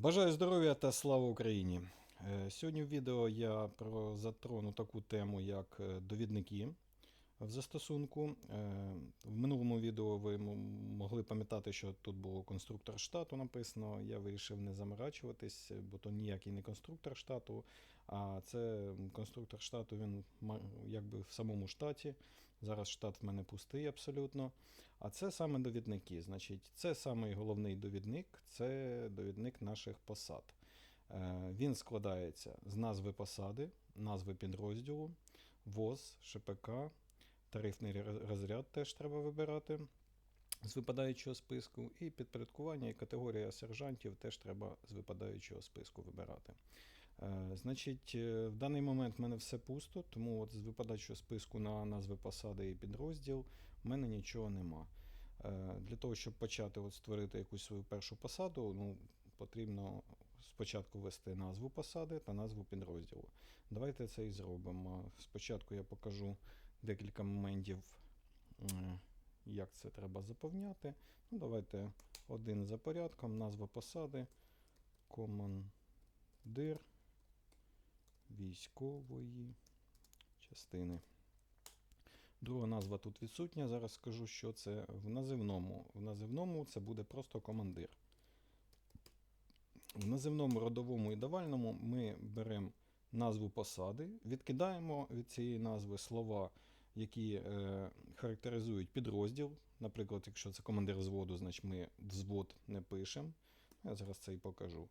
Бажаю здоров'я та слава Україні! Е, Сьогодні в відео я про затрону таку тему, як е, довідники в застосунку. Е, В минулому відео ви могли пам'ятати, що тут було конструктор штату написано. Я вирішив не заморачуватись, бо то ніякий не конструктор штату, а це конструктор штату, він якби в самому штаті. Зараз штат в мене пустий абсолютно. А це саме довідники. Значить, це самий головний довідник, це довідник наших посад. Е, Він складається з назви посади, назви підрозділу, ВОЗ, ШПК, тарифний розряд теж треба вибирати з випадаючого списку, і підпорядкування і категорія сержантів теж треба з випадаючого списку вибирати. Е, Значить, е, в даний момент в мене все пусто, тому от з випадаючого списку на назви посади і підрозділ в мене нічого нема. Е, Для того, щоб почати от створити якусь свою першу посаду, ну, потрібно спочатку ввести назву посади та назву підрозділу. Давайте це і зробимо. Спочатку я покажу декілька моментів, як це треба заповняти. Ну, давайте один за порядком, назва посади, командир військової частини. Друга назва тут відсутня. Зараз скажу, що це в називному. В називному це буде просто командир. В називному родовому і давальному ми беремо назву посади, відкидаємо від цієї назви слова, які е, характеризують підрозділ. Наприклад, якщо це командир взводу, значить ми взвод не пишемо. Я зараз це і покажу.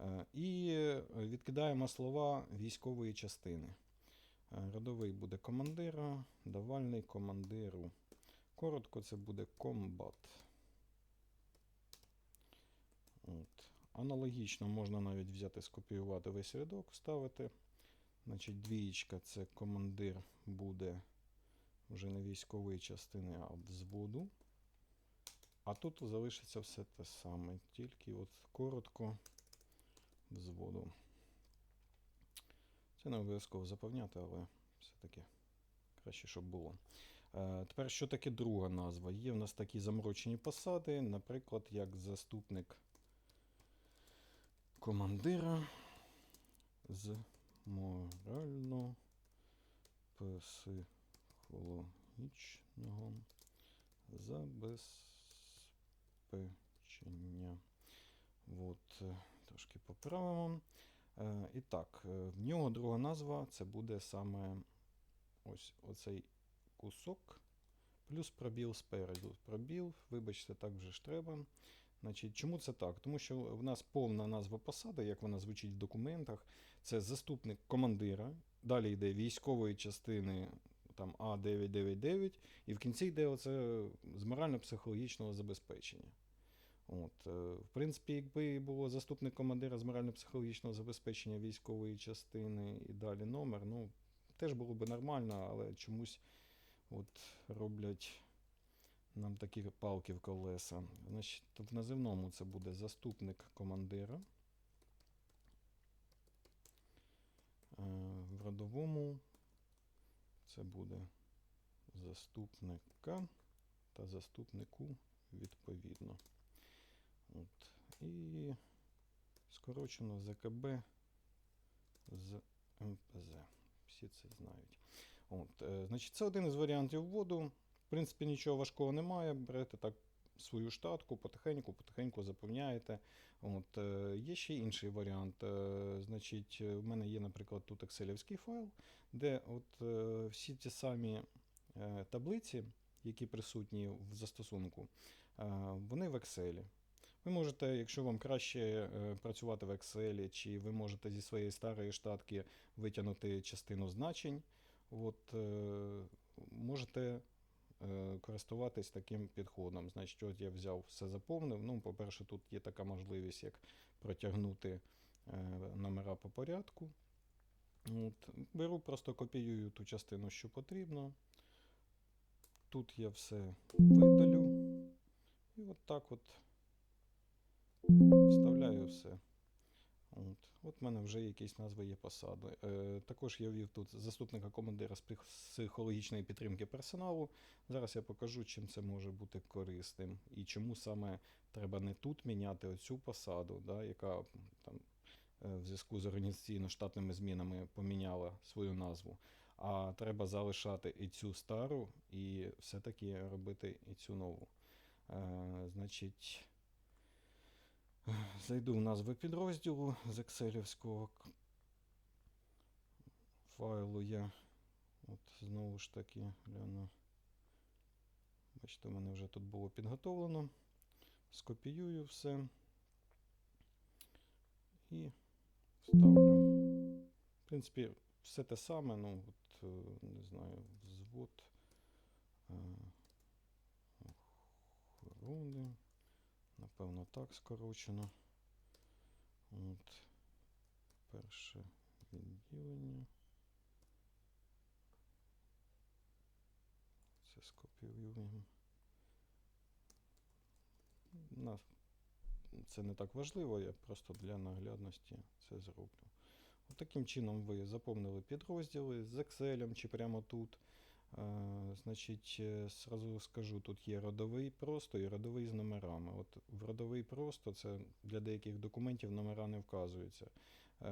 Е, І е, відкидаємо слова військової частини. Е, Родовий буде командира, давальний командиру. Коротко це буде комбат. От. Аналогічно можна навіть взяти, скопіювати весь рядок, вставити. Значить, двієчка це командир буде вже не військової частини, а взводу. А тут залишиться все те саме, тільки от коротко взводу. Це не обов'язково заповняти, але все-таки краще, щоб було. Е, тепер, що таке друга назва? Є в нас такі заморочені посади, наприклад, як заступник командира з морально-психологічного забезпечення. От, е, трошки поправимо. Е, І так, е, в нього друга назва це буде саме ось оцей кусок, плюс пробіл спереду. Пробіл, вибачте, так вже ж треба. Значить, чому це так? Тому що в нас повна назва посади, як вона звучить в документах, це заступник командира. Далі йде військової частини там А999, і в кінці йде оце з морально-психологічного забезпечення. От, е, в принципі, якби було заступник командира з морально-психологічного забезпечення військової частини і далі номер, ну, теж було б нормально, але чомусь от роблять нам такі палки в колеса. Значить, в називному це буде заступник командира. Е, В родовому це буде заступника та заступнику відповідно. От. І скорочено ЗКБ з МПЗ. Всі це знають. От, е, значить, це один із варіантів вводу. В принципі, нічого важкого немає. Берете так свою штатку, потихеньку, потихеньку заповняєте. От, е, є ще інший варіант. Е, значить, в мене є, наприклад, тут екселівський файл, де от, всі ті самі таблиці, які присутні в застосунку, вони в Excel. Ви можете, якщо вам краще е, працювати в Excel, чи ви можете зі своєї старої штатки витягнути частину значень, от, е, можете е, користуватись таким підходом. Значить, от я взяв все заповнив. Ну, по-перше, тут є така можливість, як протягнути номера по порядку. От, беру, просто копіюю ту частину, що потрібно. Тут я все видалю. І от так от все. От. От в мене вже якісь назви є посади. Е, також я ввів тут заступника командира з психологічної підтримки персоналу. Зараз я покажу, чим це може бути корисним і чому саме треба не тут міняти оцю посаду, да, яка там е, в зв'язку з організаційно-штатними змінами поміняла свою назву. А треба залишати і цю стару, і все-таки робити і цю нову. Е, значить, зайду в назви підрозділу з екселівського файлу я. От знову ж таки гляну. Бачите, в мене вже тут було підготовлено. Скопіюю все і вставлю. В принципі, все те саме, ну, от, е, не знаю, взвод. е, Охорони. Напевно, так скорочено. От. Перше відділення. Це скопіюємо. На- Це не так важливо, я просто для наглядності це зроблю. От таким чином ви заповнили підрозділи з Excel чи прямо тут. Е, значить, е, зразу скажу, тут є родовий просто і родовий з номерами. От в родовий просто це для деяких документів номера не вказуються. Е,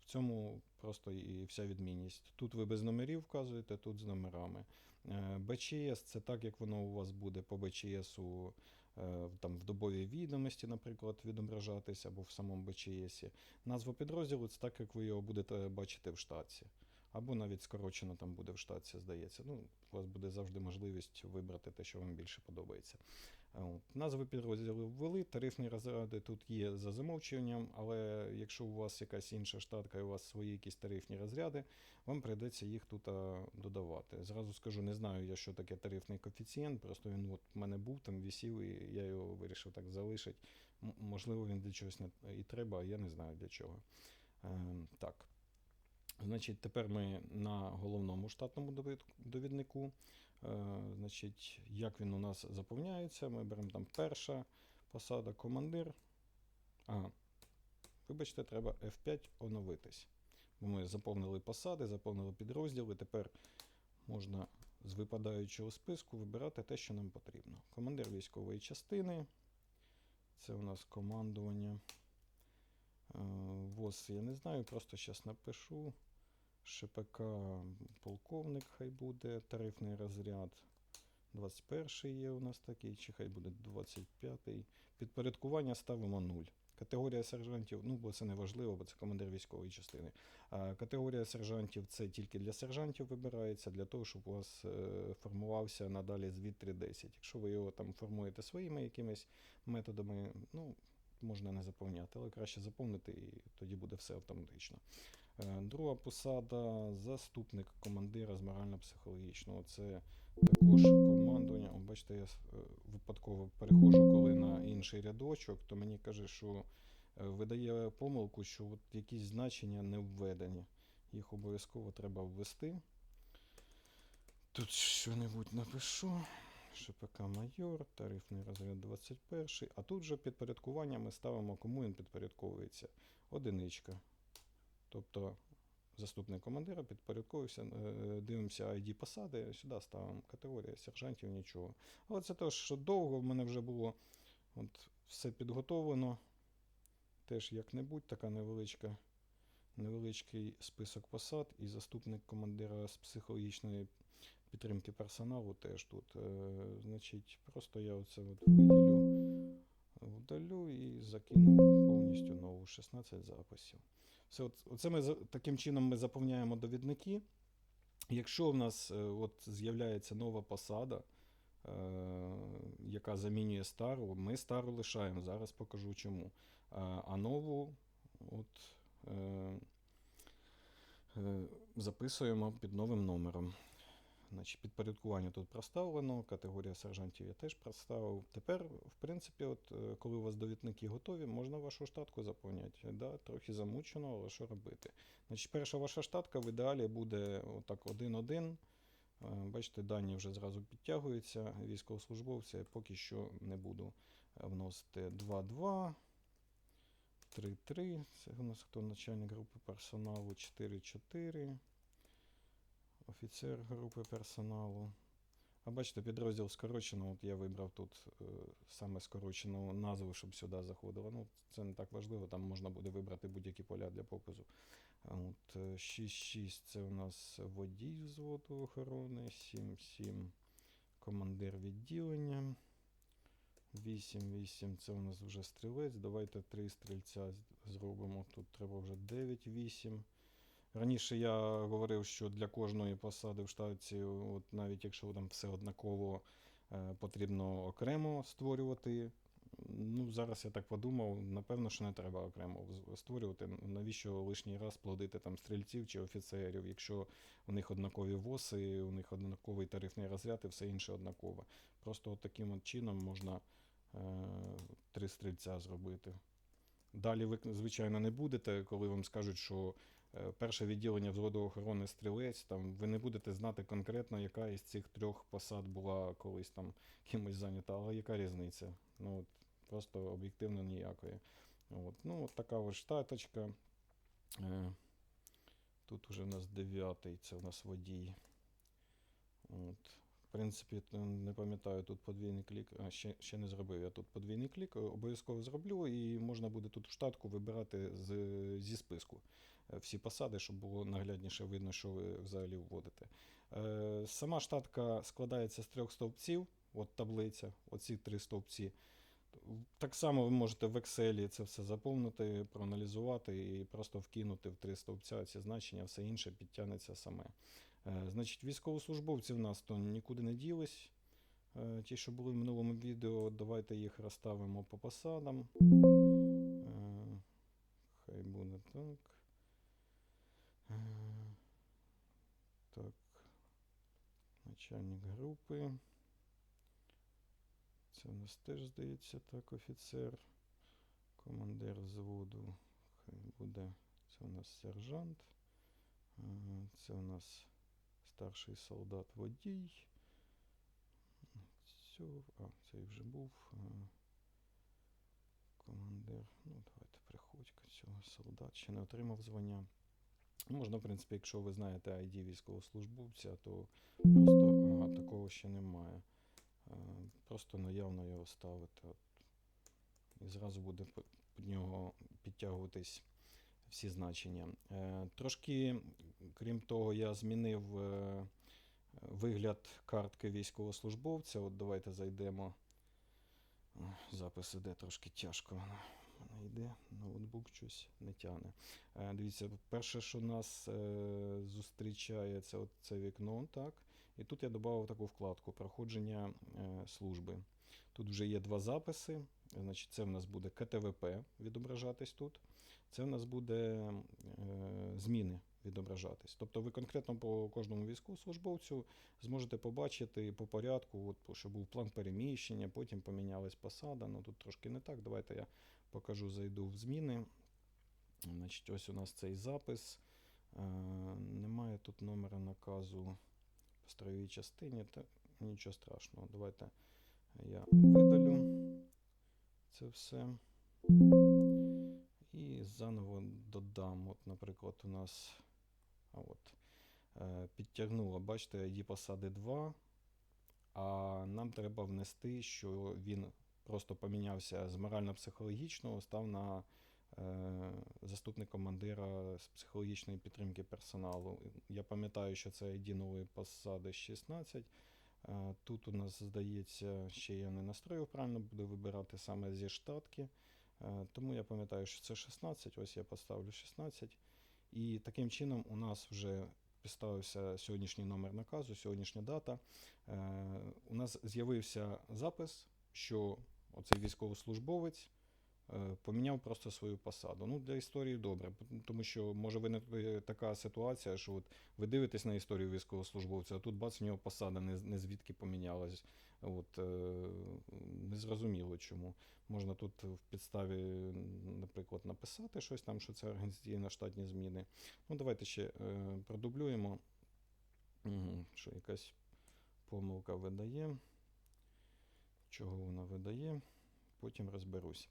в цьому просто і вся відмінність. Тут ви без номерів вказуєте, тут з номерами. БЧС це так, як воно у вас буде по БЧСу там в добовій відомості, наприклад, відображатися або в самому БЧС. Назва підрозділу це так, як ви його будете бачити в штатці. Або навіть скорочено там буде в штатці, здається. Ну, у вас буде завжди можливість вибрати те, що вам більше подобається. Е, От. Назви підрозділів ввели, тарифні розряди тут є за замовчуванням, але якщо у вас якась інша штатка і у вас свої якісь тарифні розряди, вам прийдеться їх тут додавати. Зразу скажу, не знаю я, що таке тарифний коефіцієнт, просто він от в мене був там висів, і я його вирішив так залишити. Можливо, він для чогось не і треба, а я не знаю для чого. Е, так. Значить, тепер ми на головному штатному довіднику. Е, значить, як він у нас заповняється, ми беремо там перша посада, командир. А, вибачте, треба F5 оновитись. Бо ми заповнили посади, заповнили підрозділи. Тепер можна з випадаючого списку вибирати те, що нам потрібно. Командир військової частини. Це у нас командування. Е, ВОЗ я не знаю, просто зараз напишу. ШПК полковник хай буде, тарифний розряд. 21 є у нас такий, чи хай буде 25-й. Підпорядкування ставимо 0. Категорія сержантів, ну бо це не важливо, бо це командир військової частини. А категорія сержантів це тільки для сержантів вибирається, для того, щоб у вас е, формувався надалі звіт 310. Якщо ви його там формуєте своїми якимись методами, ну, можна не заповняти, але краще заповнити, і тоді буде все автоматично. Е, Друга посада заступник командира з морально-психологічного. Це також командування. О, бачите, я е, випадково переходжу, коли на інший рядочок, то мені каже, що е, видає помилку, що от якісь значення не введені. Їх обов'язково треба ввести. Тут що-небудь напишу. ШПК майор, тарифний розряд 21. А тут же підпорядкування ми ставимо, кому він підпорядковується. Одиничка. Тобто заступник командира підпорядковується, е, дивимося ID посади, сюди ставимо категорія сержантів, нічого. Але це те, що довго в мене вже було от, все підготовлено. Теж як-небудь така невеличка, невеличкий список посад і заступник командира з психологічної підтримки персоналу теж тут. Е, значить, просто я оце от виділю, вдалю і закину повністю нову 16 записів. Все, оце ми таким чином ми заповняємо довідники. Якщо в нас е, от з'являється нова посада, е, яка замінює стару, ми стару лишаємо. Зараз покажу чому. А, а нову от, е, е, записуємо під новим номером. Значить, підпорядкування тут проставлено, категорія сержантів я теж проставив. Тепер, в принципі, от, е, коли у вас довідники готові, можна вашу штатку заповняти. Да, трохи замучено, але що робити? Значить, перша ваша штатка в ідеалі буде отак 1-1. Е, Бачите, дані вже зразу підтягуються. Військовослужбовця я поки що не буду е, вносити 2-2, 3-3. Це у нас хто начальник групи персоналу 4-4. Офіцер групи персоналу. А бачите, підрозділ скорочено. От я вибрав тут е, саме скорочену назву, щоб сюди заходило. Ну, це не так важливо, там можна буде вибрати будь-які поля для показу. От, е, 6-6 це у нас водій взводу охорони, 7-7 командир відділення. 8-8 це у нас вже стрілець. Давайте три стрільця зробимо. Тут треба вже 9-8. Раніше я говорив, що для кожної посади в штаті, от навіть якщо там все однаково, е, потрібно окремо створювати. Ну, зараз я так подумав, напевно, що не треба окремо створювати. Навіщо лишній раз плодити там стрільців чи офіцерів, якщо у них однакові воси, у них однаковий тарифний розряд і все інше однакове. Просто от таким от чином можна е, три стрільця зробити. Далі ви, звичайно, не будете, коли вам скажуть, що перше відділення взводу охорони стрілець, там ви не будете знати конкретно, яка із цих трьох посад була колись там кимось зайнята, але яка різниця? Ну, от, просто об'єктивно ніякої. От. Ну, от така ось штаточка. Е, Тут уже у нас дев'ятий, це у нас водій. От. В принципі, не пам'ятаю, тут подвійний клік. А, ще, ще не зробив я тут подвійний клік. е, Обов'язково зроблю, і можна буде тут в штатку вибирати з, зі списку е, всі посади, щоб було наглядніше видно, що ви взагалі вводите. Е, сама штатка складається з трьох стовпців, от таблиця, оці три стовпці. Так само ви можете в Excel це все заповнити, проаналізувати і просто вкинути в три стовпця ці значення, все інше підтягнеться саме. Е, Значить, військовослужбовці в нас то нікуди не ділись. Е, Ті, що були в минулому відео, давайте їх розставимо по посадам. Хай буде так. Так. Начальник групи. Це у нас теж здається так, офіцер. Командир взводу. Хай буде. Це у нас сержант. Це у нас старший солдат водій. Цього, а, цей вже був. Командир. Ну, давайте приходько цього солдат. Ще не отримав звання. Можна, в принципі, якщо ви знаєте ID військовослужбовця, то просто ага, такого ще немає. Е, Просто наявно його ставити. От. І зразу буде під нього підтягуватись всі значення. Е, Трошки, крім того, я змінив е, вигляд картки військовослужбовця. От давайте зайдемо. Запис іде трошки тяжко. Йде, ноутбук щось не тягне. Е, Дивіться, перше, що нас е, зустрічає, це от це вікно, так. І тут я додав таку вкладку проходження е, служби. Тут вже є два записи. Значить, це в нас буде КТВП відображатись тут. Це в нас буде зміни відображатись. Тобто ви конкретно по кожному військовослужбовцю зможете побачити по порядку, от, що був план переміщення, потім помінялась посада. Ну тут трошки не так. Давайте я покажу, зайду в зміни. Значить, ось у нас цей запис. Е, немає тут номера наказу по строєвій частині, та нічого страшного. Давайте я видалю це все. І заново додам. От, наприклад, у нас а от, е, підтягнуло, бачите, ID посади 2. А нам треба внести, що він просто помінявся з морально-психологічного, став на е, заступник командира з психологічної підтримки персоналу. Я пам'ятаю, що це ID нової посади 16. Е, Тут у нас, здається, ще я не настроїв правильно, буду вибирати саме зі штатки. Е, Тому я пам'ятаю, що це 16. Ось я поставлю 16. І таким чином у нас вже підставився сьогоднішній номер наказу, сьогоднішня дата. У нас з'явився запис, що оцей військовослужбовець е, поміняв просто свою посаду. Ну, для історії добре, тому що може виникнути така ситуація, що от ви дивитесь на історію військовослужбовця, а тут бац, у нього посада не, не звідки помінялась. От, е, незрозуміло чому. Можна тут в підставі, наприклад, написати щось там, що це організаційно штатні зміни. Ну, давайте ще е, продублюємо, що якась помилка видає. Чого вона видає, потім розберусь.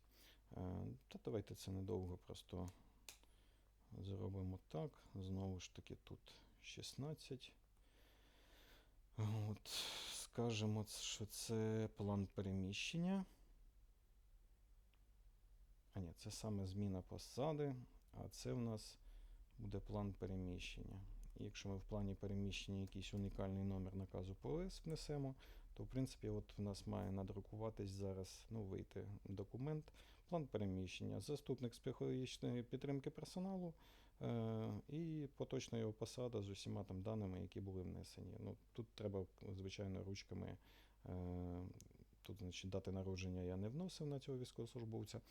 Е, Та Давайте це недовго просто зробимо так. Знову ж таки, тут 16. От, скажемо, що це план переміщення. А ні, це саме зміна посади, а це в нас буде план переміщення. І якщо ми в плані переміщення якийсь унікальний номер наказу ПОС внесемо, то в принципі от в нас має надрукуватись зараз, ну, вийти документ, план переміщення, заступник з психологічної підтримки персоналу е- і поточна його посада з усіма там даними, які були внесені. Ну, тут треба, звичайно, ручками. Е- Тут, значить, дати народження я не вносив на цього військовослужбовця.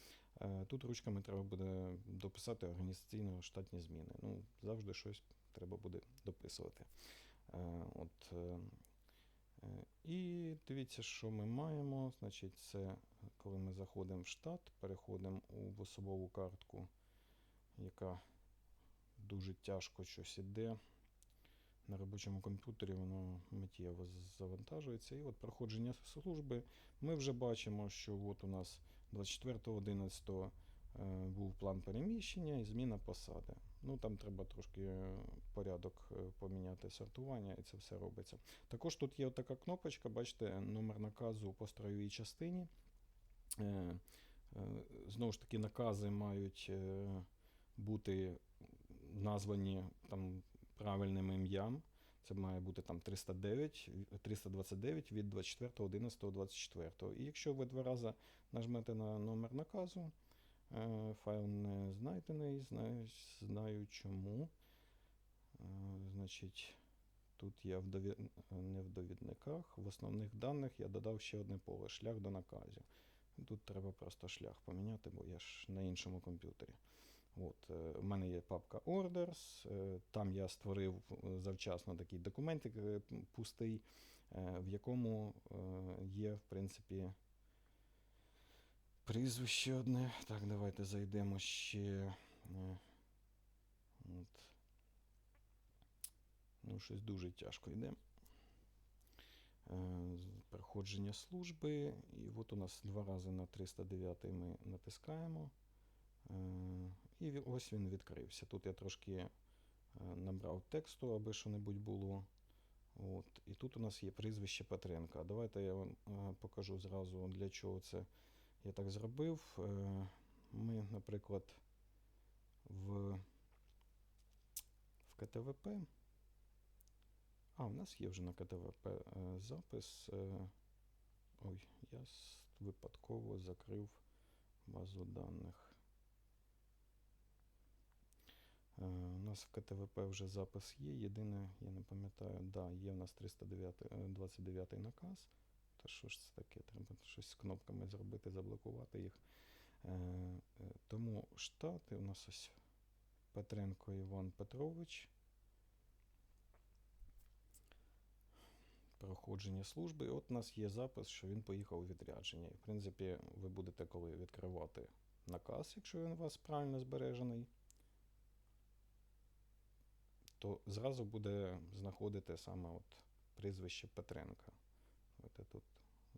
Е, Тут ручками треба буде дописати організаційно штатні зміни. Ну, завжди щось треба буде дописувати. Е, От, е, і дивіться, що ми маємо. Значить, це коли ми заходимо в штат, переходимо в особову картку, яка дуже тяжко щось іде. На робочому комп'ютері воно миттєво завантажується. І от проходження служби ми вже бачимо, що от у нас 24.11 е, був план переміщення і зміна посади. Ну там треба трошки е, порядок е, поміняти сортування, і це все робиться. Також тут є така кнопочка, бачите, номер наказу по строєвій частині. Е, Знову ж таки, накази мають бути названі там правильним ім'ям. Це має бути там 309, 329 від 24.11.24. І якщо ви два рази нажмете на номер наказу, файл не знайдений, знаю, знаю чому. Е, Значить, тут я в дові... не в довідниках. В основних даних я додав ще одне поле шлях до наказів. Тут треба просто шлях поміняти, бо я ж на іншому комп'ютері. От, е, У мене є папка Orders, е, там я створив е, завчасно такий документик е, пустий, е, в якому е, є, в принципі, прізвище одне. Так, давайте зайдемо ще. е, От. Ну, щось дуже тяжко йде. Е, Проходження служби. І от у нас два рази на 309 ми натискаємо. Е, І ось він відкрився. Тут я трошки набрав тексту, аби що-небудь було. От. І тут у нас є прізвище Петренка. Давайте я вам покажу зразу, для чого це я так зробив. Е, Ми, наприклад, в, в КТВП. А, у нас є вже на КТВП е, запис. е, Ой, я випадково закрив базу даних. У нас в КТВП вже запис є. Єдине, я не пам'ятаю, да, є в нас 309, е, 29 наказ. Та що ж це таке? Треба щось з кнопками зробити, заблокувати їх. Е, е, Тому штати у нас ось Петренко Іван Петрович. Проходження служби. От у нас є запис, що він поїхав у відрядження. І, в принципі, ви будете коли відкривати наказ, якщо він у вас правильно збережений, то зразу буде знаходити саме от прізвище Петренка. Давайте тут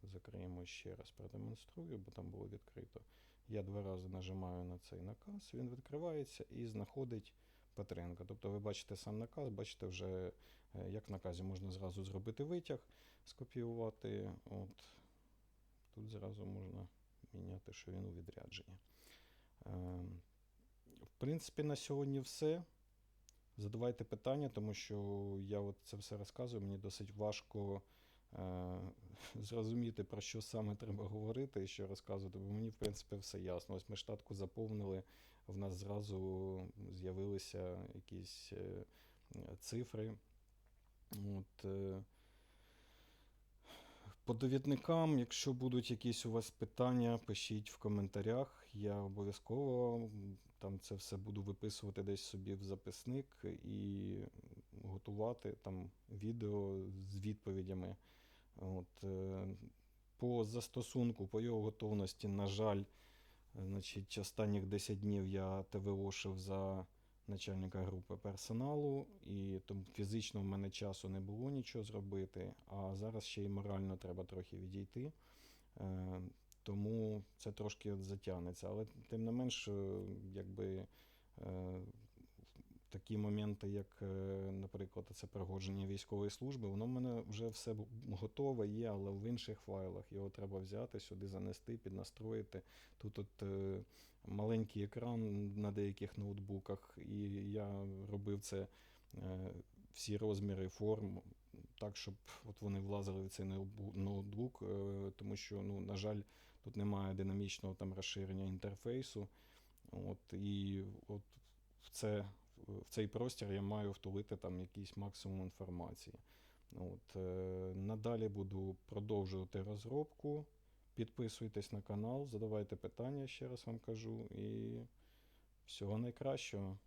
закриємо ще раз, продемонструю, бо там було відкрито. Я два рази нажимаю на цей наказ, він відкривається і знаходить Петренка. Тобто ви бачите сам наказ, бачите вже, е, як в наказі можна зразу зробити витяг, скопіювати. От. Тут зразу можна міняти, що він у відрядженні. Ем, В принципі, на сьогодні все. Задавайте питання, тому що я от це все розказую, мені досить важко е, зрозуміти, про що саме треба говорити і що розказувати, бо мені, в принципі, все ясно. Ось ми штатку заповнили, в нас зразу з'явилися якісь е, цифри. От, е, по довідникам, якщо будуть якісь у вас питання, пишіть в коментарях. Я обов'язково там це все буду виписувати десь собі в записник і готувати там відео з відповідями. От, е, по застосунку, по його готовності, на жаль, значить, останніх 10 днів я ТВОшив за начальника групи персоналу, і тому фізично в мене часу не було нічого зробити, а зараз ще й морально треба трохи відійти. Е, тому це трошки затягнеться. Але тим не менш, е, якби такі моменти, як, е, наприклад, це проходження військової служби, воно в мене вже все готове є, але в інших файлах його треба взяти, сюди занести, піднастроїти. Тут от е, маленький екран на деяких ноутбуках, і я робив це е, всі розміри форм так, щоб от вони влазили в цей ноутбук, тому що, ну, на жаль, тут немає динамічного там розширення інтерфейсу. От, і от це, в цей простір я маю втулити там якийсь максимум інформації. От, е, надалі буду продовжувати розробку. Підписуйтесь на канал, задавайте питання, ще раз вам кажу, і всього найкращого.